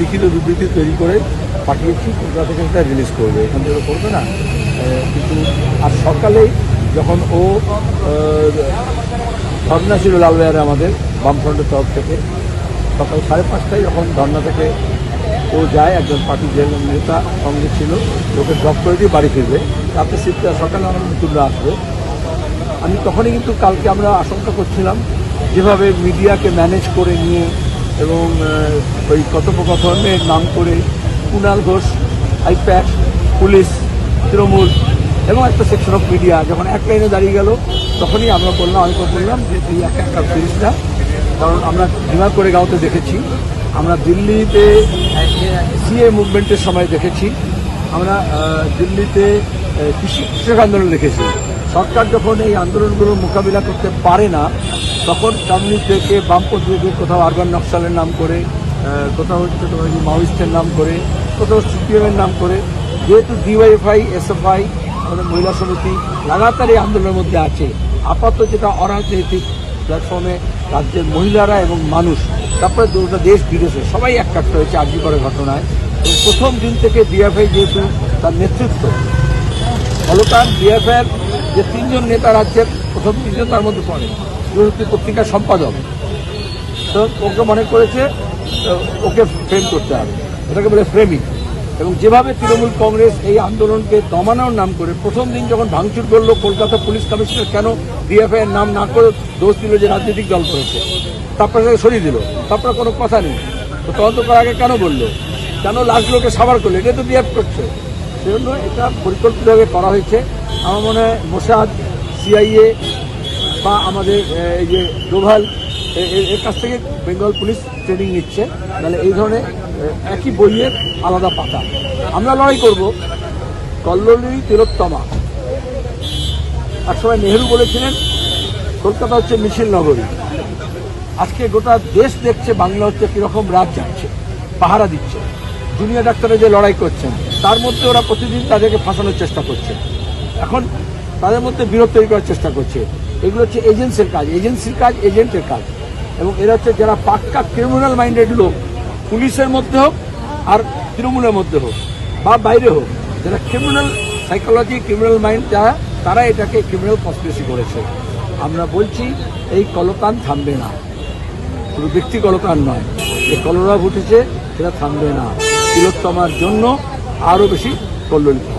লিখিত বিবৃতি তৈরি করে পাঠিয়েছি কলকাতা থেকে সেটা রিলিজ করবে। এখান থেকে করবে না। কিন্তু আর সকালেই যখন ও ধর্না ছিল লালবাজারে আমাদের, বামফ্রন্টের তরফ থেকে, সকাল সাড়ে পাঁচটায় যখন ধর্না থেকে ও যায়, একজন পার্টি যে নেতা সঙ্গে ছিল, ওকে ড্রপ করে দিয়ে বাড়ি ফিরবে। রাতে শীতটা সকালে আমার নতুনরা আসবে। আমি তখনই কিন্তু কালকে আমরা আশঙ্কা করছিলাম, যেভাবে মিডিয়াকে ম্যানেজ করে নিয়ে এবং ওই কথোপকথনের নাম করে কুণাল ঘোষ আইপ্যাক পুলিশ, তৃণমূল এবং একটা সেকশন অফ মিডিয়া যখন এক লাইনে দাঁড়িয়ে গেল, তখনই আমরা বললাম, আমি বললাম যে এই একটা একটা না কারণ আমরা ডিমার করে গাঁওতে দেখেছি। আমরা দিল্লিতে সিএ মুভমেন্টের সময় দেখেছি। আমরা দিল্লিতে কৃষি কৃষক আন্দোলন দেখেছি। সরকার যখন এই আন্দোলনগুলোর মোকাবিলা করতে পারে না তখন সামনে থেকে বামপন্থীদের কোথাও আরবান নকশালের নাম করে কোথাও হচ্ছে তোমার মাওয়িস্টের নাম করে, কোথাও সিপিএমের নাম করে, যেহেতু ডিওয়াইএফআই এসএফআই, আমাদের মহিলা সমিতি লাগাতার এই আন্দোলনের মধ্যে আছে। আপাতত যেটা অরাজনৈতিক প্ল্যাটফর্মে রাজ্যের মহিলারা এবং মানুষ, তারপরে দুটা দেশ বিদেশে সবাই একাত্র হয়েছে আর্জি করে ঘটনায়। প্রথম দিন থেকে ডিএফআই যেহেতু তার নেতৃত্ব, ফলতান ডিএফএর যে তিনজন নেতা রাজ্যের প্রথম তিনজন তার মধ্যে পড়ে। বিরোধী পত্রিকার সম্পাদক। তো ওকে মনে করেছে ওকে ফ্রেম করতে হবে। এটাকে বলে ফ্রেমিং এবং যেভাবে তৃণমূল কংগ্রেস এই আন্দোলনকে দমানোর নাম করে প্রথম দিন যখন ভাঙচুর করল, কলকাতা পুলিশ কমিশনার কেন ডিএফআই এর নাম না করে দোষ দিল যে রাজনৈতিক দল করেছে? তারপরে সেটাকে সরিয়ে দিল। তারপরে কোনো কথা নেই। তো তদন্ত করার আগে কেন বলল? কেন লাশগুলোকে সাবার করল? এটা তো ডিএফ করছে। সেজন্য এটা পরিকল্পিতভাবে করা হয়েছে। আমার মনে হয় মোসাদ সিআইএ বা আমাদের এই যে ডোভাল এর কাছ থেকে বেঙ্গল পুলিশ ট্রেনিং নিচ্ছে। তাহলে এই ধরনের একই বইয়ের আলাদা পাতা। আমরা লড়াই করব। কল্লোলী তিলোত্তমা। একসময় নেহেরু বলেছিলেন, কলকাতা হচ্ছে মিছিল নগরী। আজকে গোটা দেশ দেখছে, বাংলা হচ্ছে কীরকম রাত যাচ্ছে পাহারা দিচ্ছে। জুনিয়র ডাক্তাররা যে লড়াই করছেন, তার মধ্যে ওরা প্রতিদিন তাদেরকে ফাঁসানোর চেষ্টা করছে। এখন তাদের মধ্যে বিরোধ তৈরি করার চেষ্টা করছে। এগুলো হচ্ছে এজেন্সির কাজ এজেন্সির কাজ, এজেন্টের কাজ। এবং এরা হচ্ছে যারা পাক্কা ক্রিমিনাল মাইন্ডেড লোক, পুলিশের মধ্যে হোক আর তৃণমূলের মধ্যে হোক, বা বাইরে হোক, যারা ক্রিমিনাল সাইকোলজি ক্রিমিনাল মাইন্ড যারা, তারা এটাকে ক্রিমিনাল কনস্পিরেসি করেছে। আমরা বলছি, এই কলকান থামবে না। শুধু ব্যক্তি কলকান নয়, যে কলরা উঠেছে সেটা থামবে না। তিলোত্তমার জন্য আরও বেশি কল্লোলিত।